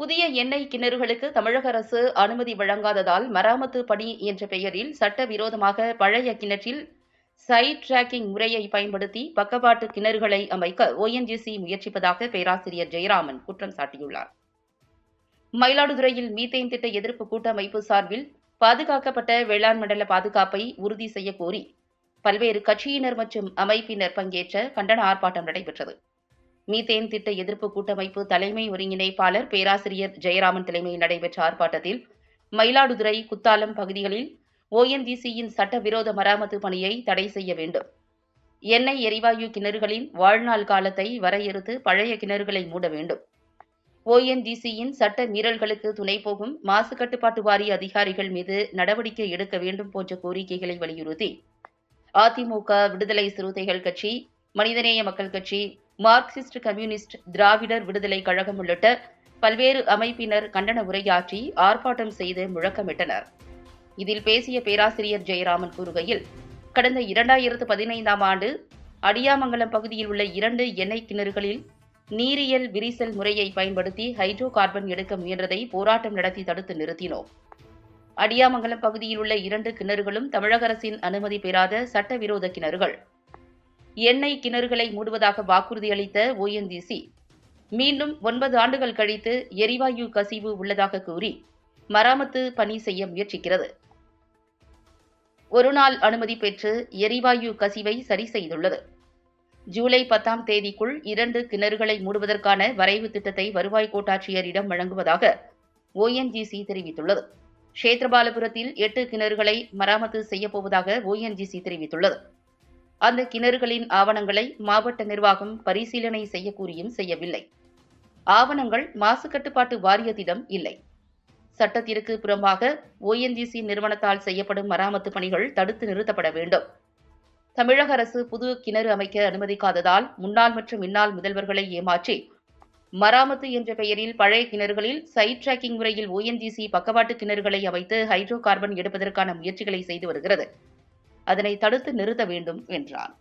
புதிய எண்ணெய் கிணறுகளுக்கு தமிழக அரசு அனுமதி வழங்காததால் மராமத்து பணி என்ற பெயரில் சட்டவிரோதமாக பழைய கிணற்றில் சைட் டிராக்கிங் முறையை பயன்படுத்தி பக்கவாட்டு கிணறுகளை அமைக்க ஓஎன்ஜிசி முயற்சிப்பதாக பேராசிரியர் ஜெயராமன் குற்றம் சாட்டியுள்ளார். மயிலாடுதுறையில் மீத்தேன் திட்ட எதிர்ப்பு கூட்டமைப்பு சார்பில் பாதுகாக்கப்பட்ட வேளாண் மண்டல பாதுகாப்பை உறுதி செய்ய கோரி பல்வேறு கட்சியினர் மற்றும் அமைப்பினர் பங்கேற்ற கண்டன ஆர்ப்பாட்டம் நடைபெற்றது. மீத்தேன் திட்ட எதிர்ப்பு கூட்டமைப்பு தலைமை ஒருங்கிணைப்பாளர் பேராசிரியர் ஜெயராமன் தலைமையில் நடைபெற்ற ஆர்ப்பாட்டத்தில் மயிலாடுதுறை குத்தாலம் பகுதிகளில் ஓஎன்ஜிசியின் சட்டவிரோத மராமத்து பணியை தடை செய்ய வேண்டும். எண்ணெய் எரிவாயு கிணறுகளின் வாழ்நாள் காலத்தை வரையறுத்து பழைய கிணறுகளை மூட வேண்டும். ஓஎன்ஜிசியின் சட்ட மீறல்களுக்கு துணை போகும் மாசு கட்டுப்பாட்டு வாரிய அதிகாரிகள் மீது நடவடிக்கை எடுக்க வேண்டும் போன்ற கோரிக்கைகளை வலியுறுத்தி அதிமுக விடுதலை சிறுத்தைகள் கட்சி மனிதநேய மக்கள் கட்சி மார்க்சிஸ்ட் கம்யூனிஸ்ட் திராவிடர் விடுதலை கழகம் உள்ளிட்ட பல்வேறு அமைப்பினர் கண்டன உரையாற்றி ஆர்ப்பாட்டம் செய்து முழக்கமிட்டனர். இதில் பேசிய பேராசிரியர் ஜெயராமன் கூறுகையில் கடந்த இரண்டாயிரத்து பதினைந்தாம் ஆண்டு அடியாமங்கலம் பகுதியில் உள்ள இரண்டு எண்ணெய் கிணறுகளில் நீரியல் விரிசல் முறையை பயன்படுத்தி ஹைட்ரோ கார்பன் எடுக்க முயன்றதை போராட்டம் நடத்தி தடுத்து நிறுத்தினோம். அடியாமங்கலம் பகுதியில் உள்ள இரண்டு கிணறுகளும் தமிழக அரசின் அனுமதி பெறாத சட்டவிரோத கிணறுகள். எண்ணெய் கிணறுகளை மூடுவதாக வாக்குறுதி அளித்த ஓஎன்ஜிசி. மீண்டும் ஒன்பது ஆண்டுகள் கழித்து எரிவாயு கசிவு உள்ளதாக கூறி மராமத்து பணி செய்ய முயற்சிக்கிறது. ஒருநாள் அனுமதி பெற்று எரிவாயு கசிவை சரி செய்துள்ளது. ஜூலை பத்தாம் தேதிக்குள் இரண்டு கிணறுகளை மூடுவதற்கான வரைவு திட்டத்தை வருவாய் கோட்டாட்சியரிடம் வழங்குவதாக ஓஎன்ஜிசி தெரிவித்துள்ளது. ஷேத்ரபாலபுரத்தில் எட்டு கிணறுகளை மராமத்து செய்யப்போவதாக ஓஎன்ஜிசி தெரிவித்துள்ளது. அந்த கிணறுகளின் ஆவணங்களை மாவட்ட நிர்வாகம் பரிசீலனை செய்யக்கூறியும் செய்யவில்லை. ஆவணங்கள் மாசு கட்டுப்பாட்டு வாரியத்திடம் இல்லை. சட்டத்திற்கு புறம்பாக ஓஎன்ஜிசி நிறுவனத்தால் செய்யப்படும் மராமத்து பணிகள் தடுத்து நிறுத்தப்பட வேண்டும். தமிழக அரசு புது கிணறு அமைக்க அனுமதிக்காததால் முன்னாள் மற்றும் இந்நாள் முதல்வர்களை ஏமாற்றி மராமத்து என்ற பெயரில் பழைய கிணறுகளில் சைட் டிராக்கிங் முறையில் ஓஎன்ஜிசி பக்கவாட்டு கிணறுகளை அமைத்து ஹைட்ரோ கார்பன் எடுப்பதற்கான முயற்சிகளை செய்து வருகிறது. அதனை தடுத்து நிறுத்த வேண்டும் என்றான்.